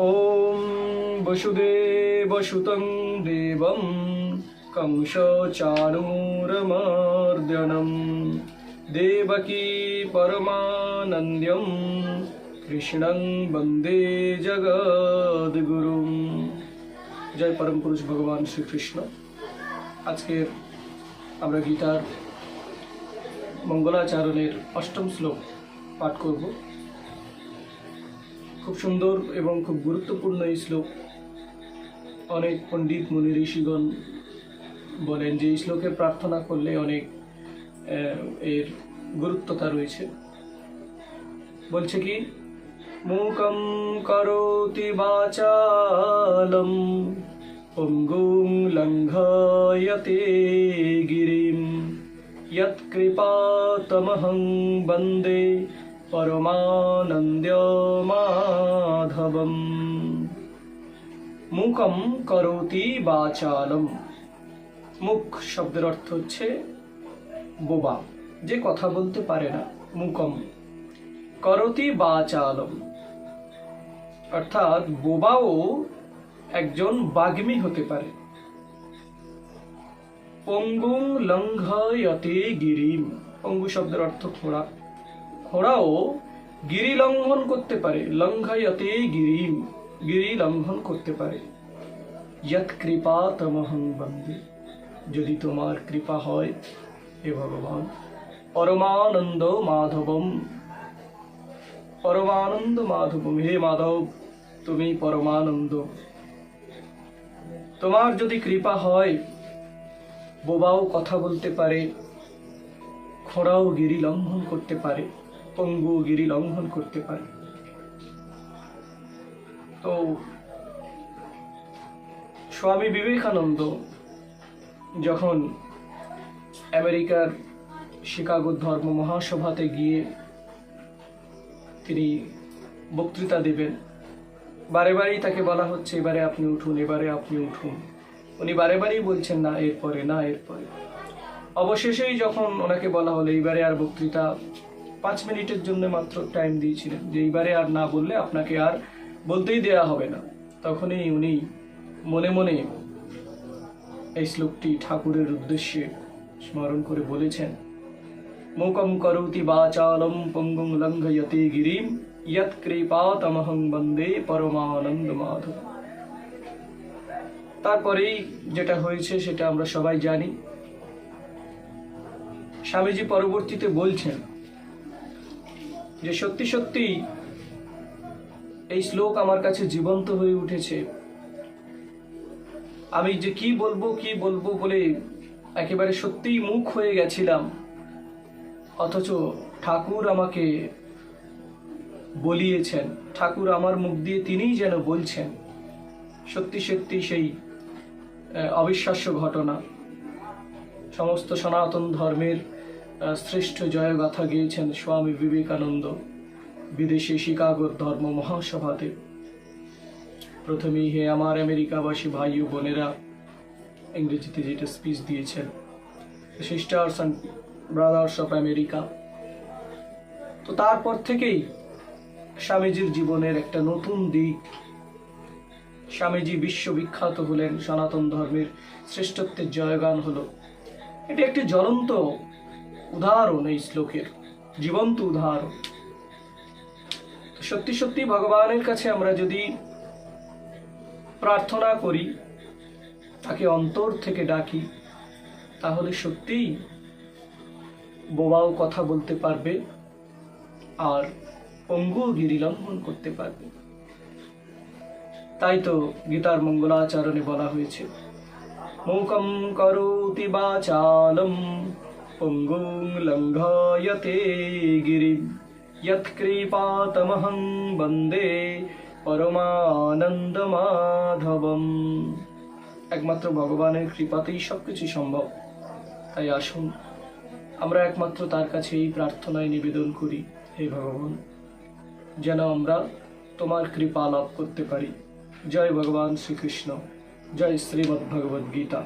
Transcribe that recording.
ॐ वसुदेवसुतं देवं कंसचाणूरमर्दनं देवकी परमानन्द्यं কৃষ্ণং বন্দে জগদ্গুরুম জয় পরম পুরুষ ভগবান শ্রীকৃষ্ণ আজকের আমরা গীতার মঙ্গলাচরণের অষ্টম শ্লোক পাঠ করব খুব সুন্দর এবং খুব গুরুত্বপূর্ণ এই শ্লোক। অনেক পণ্ডিত মুনি ঋষিগণ বলেন যে, এই শ্লোকে প্রার্থনা করলে অনেক এর গুরুত্বতা রয়েছে। বলছে কি, মুখম করোতি বাচালম, পঙ্গুং লঙ্ঘয়তে গিরিম ইয়ৎকৃপাতমহং বন্দে। वन्दे परमानन्द्यमाधवम् মুকম করোতি বাচালম মুখ শব্দের অর্থ হচ্ছে বোবা যে কথা বলতে পারে না মুকম করতি বাচালম অর্থাৎ বোবাও একজন বাগ্মী হতে পারে পঙ্গুং লঙ্ঘয়তে গিরিম পঙ্গু শব্দের অর্থ খোঁড়া খোঁড়াও গিরি লঙ্ঘন করতে পারে। লঙ্ঘয়তে গিরিম, গিরি লঙ্ঘন করতে পারে। যৎ কৃপা তমহং বন্দে। যদি তোমার কৃপা হয় হে ভগবান পরমানন্দ মাধবম। পরমানন্দ মাধবম। হে মাধব, তুমি পরমানন্দ। তোমার যদি কৃপা হয়, বোবাও কথা বলতে পারে খোঁড়াও গিরি লঙ্ঘন করতে পারে। পঙ্গু গিরি লঙ্ঘন করতে পারে। তো স্বামী বিবেকানন্দ যখন আমেরিকার শিকাগো ধর্ম মহাসভাতে গিয়ে তিনি বক্তৃতা দেবেন, বারে বারেই তাকে বলা হচ্ছে, এবারে আপনি উঠুন, এবারে আপনি উঠুন। উনি বারে বারেই বলছেন, না, এরপরে না, এরপরে। অবশেষেই যখন ওনাকে বলা হলো, এইবারে আর বক্তৃতা পাঁচ মিনিটের জন্য মাত্র টাইম দিয়েছিলেন, যে এইবারে আর না বললে আপনাকে আর বলতেই দেয়া হবে না। তখনই উনি মনে মনে এই শ্লোকটি ঠাকুরের উদ্দেশ্যে স্মরণ করে বলেছেন, মুকম করুতি বাচালম পঙ্গুং লঙ্ঘয়তে গিরিম, ইয়ৎ কৃপাতমহং বন্দে পরমানন্দ মাধব তারপরেই যেটা হয়েছে সেটা আমরা সবাই জানি। স্বামীজি পরবর্তীতে বলছেন যে সত্যি সত্যি এই শ্লোক আমার কাছে জীবন্ত হয়ে উঠেছে। আমি যে কি বলব কি বলব বলে একেবারে সত্যিই মুখ হয়ে গেছিলাম। অথচ ঠাকুর আমাকে বলিয়েছেন, ঠাকুর আমার মুখ দিয়ে তিনিই যেন বলছেন। সত্যি সত্যি সেই অবিশ্বাস্য ঘটনা। সমস্ত সনাতন ধর্মের শ্রেষ্ঠ জয়গাথা গেয়েছেন স্বামী বিবেকানন্দ, বিদেশে শিকাগোর ধর্ম মহাসভাতে। প্রথমেই হে আমার আমেরিকাবাসী ভাই ও বোনেরা, ইংরেজিতে যেটা স্পিচ দিয়েছেন sisters and brothers of America তো তারপর থেকেই স্বামীজির জীবনের একটা নতুন দিক। স্বামীজি বিশ্ববিখ্যাত হলেন, সনাতন ধর্মের শ্রেষ্ঠত্বের জয়গান হলো। এটি একটি জ্বলন্ত উদাহরণ এই শ্লোকের। জীবন্ত উদাহরণ। সত্যি সত্যি ভগবানের কাছে আমরা যদি প্রার্থনা করি, তাকে অন্তর থেকে ডাকি, তাহলে সত্যিই বোবাও কথা বলতে পারবে আর পঙ্গু গিরিলঙ্ঘন করতে পারবে। তাই তো গীতার মঙ্গলাচরণে বলা হয়েছে, মূকম করোতি বাচালম পঙ্গুং লঙ্ঘয়তে গিরি যৎকৃপাতমহং বন্দে পরমানন্দ মাধবম একমাত্র ভগবানের কৃপাতেই সবকিছু সম্ভব। তাই আসুন, আমরা একমাত্র তার কাছে এই প্রার্থনায় নিবেদন করি, হে ভগবান, যেন আমরা তোমার কৃপা লাভ করতে পারি। জয় ভগবান শ্রীকৃষ্ণ, জয় শ্রীমদ্ ভগবদ্ গীতা